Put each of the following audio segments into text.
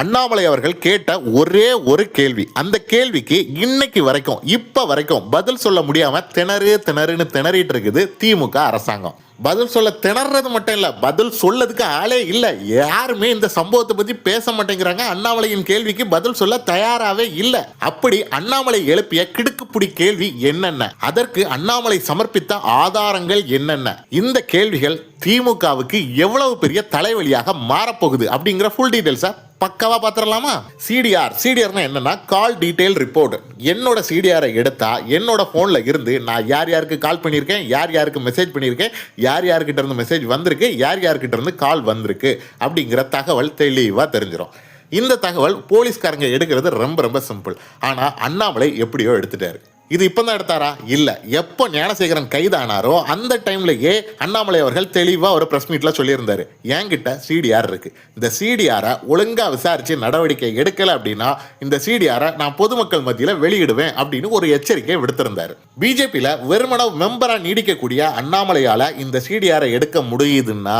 அண்ணாமலை அவர்கள் கேட்ட ஒரே ஒரு கேள்வி. அந்த கேள்விக்கு இன்னைக்கு வரைக்கும் இப்ப வரைக்கும் பதில் சொல்ல முடியாம திணறு திணறுன்னு திணறிட்டு இருக்குது திமுக அரசாங்கம். பதில் சொல்ல திணறது மட்டும் இல்லை பதில் சொல்லதுக்கு ஆளே இல்லை. யாருமே இந்த சம்பவத்தை பத்தி பேச மாட்டேங்கிறாங்க. அண்ணாமலையின் கேள்விக்கு பதில் சொல்ல தயாராகவே இல்லை. அப்படி அண்ணாமலை எழுப்பிய கிடுக்குப்புடி கேள்வி என்னென்ன? அதற்கு அண்ணாமலை சமர்ப்பித்த ஆதாரங்கள் என்னென்ன? இந்த கேள்விகள் திமுகவுக்கு எவ்வளவு பெரிய தலைவலியாக மாறப்போகுது அப்படிங்கிற ஃபுல் டீடைல்ஸை பக்காவா பாத்திரலாமா? சிடிஆர் சிடிஆர்னா என்னன்னா கால் டீடைல் ரிப்போர்ட் என்னோட சிடிஆரை எடுத்தா என்னோட ஃபோனில் இருந்து நான் யார் யாருக்கு கால் பண்ணியிருக்கேன் யார் யாருக்கு மெசேஜ் பண்ணியிருக்கேன் யார் யார்கிட்ட இருந்து மெசேஜ் வந்திருக்கு யார் யார்கிட்ட இருந்து கால் வந்திருக்கு அப்படிங்கிற தகவல் தெளிவாக தெரிஞ்சிடும் இந்த தகவல் போலீஸ்காரங்க எடுக்கிறது ரொம்ப ரொம்ப சிம்பிள் ஆனால் அண்ணாமலை எப்படியோ எடுத்துட்டாரு. இது இப்போ தான் எடுத்தாரா? இல்லை. எப்போ ஞானசேகரன் கைதானாரோ அந்த டைம்லயே அண்ணாமலை அவர்கள் தெளிவாக ஒரு ப்ரெஸ் மீட்டில் சொல்லியிருந்தாரு. என்கிட்ட சிடிஆர் இருக்கு. இந்த சிடிஆரை ஒழுங்காக விசாரித்து நடவடிக்கை எடுக்கலை அப்படின்னா இந்த சிடிஆரை நான் பொதுமக்கள் மத்தியில் வெளியிடுவேன் அப்படின்னு ஒரு எச்சரிக்கை விடுத்திருந்தாரு. பிஜேபியில் வெறுமன மெம்பராக நீடிக்கக்கூடிய அண்ணாமலையால் இந்த சிடிஆரை எடுக்க முடியுதுன்னா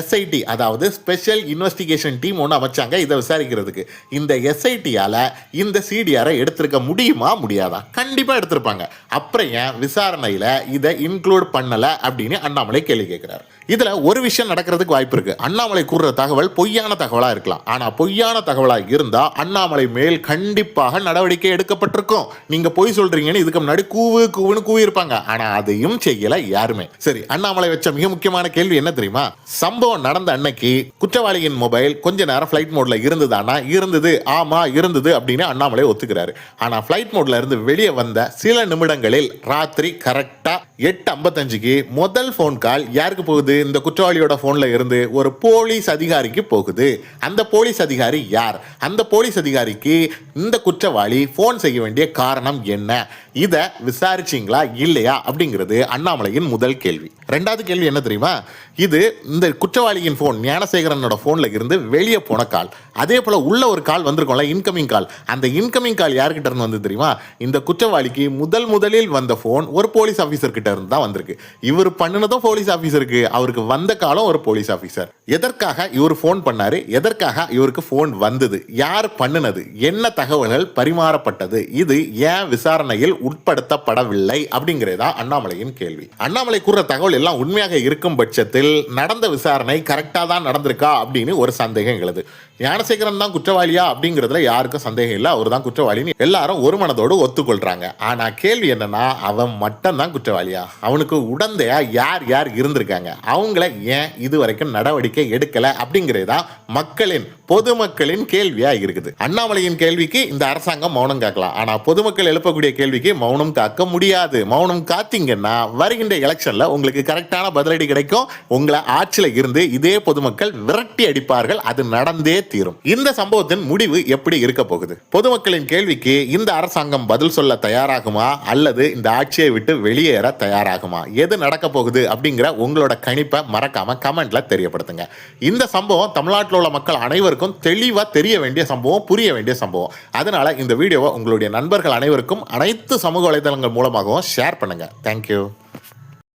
எஸ்ஐடி அதாவது ஸ்பெஷல் இன்வெஸ்டிகேஷன் டீம் ஒன்று அமைச்சாங்க இதை விசாரிக்கிறதுக்கு. இந்த எஸ்ஐடியால் இந்த சிடிஆரை எடுத்திருக்க முடியுமா? முடியாதா? கண்டிப்பாக எடுத்திருப்பாங்க. அப்புறம் ஏன் விசாரணையில் இதை இன்க்ளூட் பண்ணல அப்படின்னு அண்ணாமலை கேள்வி கேட்கிறார். இதுல ஒரு விஷயம் நடக்கிறதுக்கு வாய்ப்பு இருக்கு. அண்ணாமலை கூறுற தகவல் பொய்யான தகவலா இருக்கலாம். ஆனா பொய்யான தகவலா இருந்தா அண்ணாமலை மேல் கண்டிப்பாக நடவடிக்கை எடுக்கப்பட்டிருக்கும். நீங்க பொய் சொல்றீங்கன்னு இதுக்கு முன்னாடி கூவு கூவுன்னு கூவி இருப்பாங்க ஆனா அதையும் செய்யல யாருமே. சரி அண்ணாமலை வச்ச மிக முக்கியமான கேள்வி என்ன தெரியுமா? சம்பவம் நடந்த அன்னைக்கு குற்றவாளியின் மொபைல் கொஞ்ச நேரம் ஃப்ளைட் மோட்ல இருந்ததானா? இருந்தது. ஆமா இருந்தது அப்படின்னு அண்ணாமலை ஒத்துக்கிறாரு. ஆனா ஃப்ளைட் மோட்ல இருந்து வெளியே வந்த சில நிமிடங்களில் ராத்திரி கரெக்டா எட்டு ஐம்பத்தஞ்சுக்கு முதல் ஃபோன் கால் யாருக்கு போகுது? இந்த குற்றவாளியோட ஃபோன்ல இருந்து ஒரு போலீஸ் அதிகாரிக்கு போகுது. அந்த போலீஸ் அதிகாரி யார்? அந்த போலீஸ் அதிகாரிக்கு இந்த குற்றவாளி ஃபோன் செய்ய வேண்டிய காரணம் என்ன? இதை விசாரிச்சிங்களா? இல்லையா? அப்படிங்கிறது அண்ணாமலையின் முதல் கேள்வி. ரெண்டாவது கேள்வி என்ன தெரியுமா? இது இந்த குற்றவாளியின் ஃபோன் ஞானசேகரனோட ஃபோனில் இருந்து வெளியே போன கால் அதே போல உள்ள ஒரு கால் வந்திருக்கோம்ல இன்கமிங் கால் அந்த இன்கமிங் கால் யார்கிட்ட இருந்து வந்து தெரியுமா? இந்த குற்றவாளிக்கு முதல் முதலில் வந்த ஃபோன் ஒரு போலீஸ் ஆஃபீஸர்கிட்ட இருந்து தான் வந்திருக்கு. இவர் பண்ணினதும் போலீஸ் ஆஃபீஸருக்கு அவருக்கு வந்த காலம் ஒரு போலீஸ் ஆஃபீஸர் எதற்காக இவர் ஃபோன் பண்ணாரு? எதற்காக இவருக்கு ஃபோன் வந்தது? யார் பண்ணினது? என்ன தகவல்கள் பரிமாறப்பட்டது? இது ஏன் விசாரணையில் உட்படுத்தப்படவில்லை? அப்படிங்கிறதா அண்ணாமலையின் கேள்வி. அண்ணாமலை கூற தகவல் எல்லாம் உண்மையாக இருக்கும் பட்சத்தில் நடந்த விசாரணை கரெக்டாக தான் நடந்திருக்கா? அப்படின்னு ஒரு சந்தேகம் எழுது. ஞானசேகரன் தான் குற்றவாளியா அப்படிங்கிறதுல யாருக்கும் சந்தேகம் இல்லை. அவர் தான் குற்றவாளின்னு எல்லாரும் ஒரு மனதோடு ஒத்துக்கொள்றாங்க. ஆனா கேள்வி என்னன்னா அவன் மட்டும் தான் குற்றவாளியா? அவனுக்கு உடந்தையா யார் யார் இருந்திருக்காங்க? அவங்கள ஏன் இது வரைக்கும் நடவடிக்கை எடுக்கல அப்படிங்கிறதா மக்களின் பொதுமக்களின் கேள்வியா இருக்குது. அண்ணாமலையின் கேள்விக்கு இந்த அரசாங்கம் மௌனம் காக்கலாம். ஆனா பொதுமக்கள் எழுப்பக்கூடிய கேள்விக்கு மௌனம் காக்க முடியாது. மௌனம் காத்தீங்கன்னா வருகின்ற எலெக்ஷன்ல உங்களுக்கு கரெக்டான பதிலடி கிடைக்கும். உங்களை ஆட்சியில இருந்து இதே பொதுமக்கள் விரட்டி அடிப்பார்கள். அது நடந்தே தீரும். இந்த சம்பவத்தின் முடிவு எப்படி இருக்க போகுது? பொதுமக்களின் கேள்விக்கு இந்த அரசாங்கம் பதில் சொல்ல தயாராகுமா? அல்லது இந்த ஆட்சியை விட்டு வெளியேற தயாராகுமா? எது நடக்க போகுது அப்படிங்கிற உங்களோட கணிப்பை மறக்காம கமெண்ட்ல தெரியப்படுத்துங்க. இந்த சம்பவம் தமிழ்நாட்டில் உள்ள மக்கள் அனைவருக்கும் தெளிவா தெரிய வேண்டிய சம்பவம் புரிய வேண்டிய சம்பவம். அதனால இந்த வீடியோவை உங்களுடைய நண்பர்கள் அனைவருக்கும் அனைத்து சமூக வலைதளங்கள் மூலமாகவும் ஷேர் பண்ணுங்க. தேங்க்யூ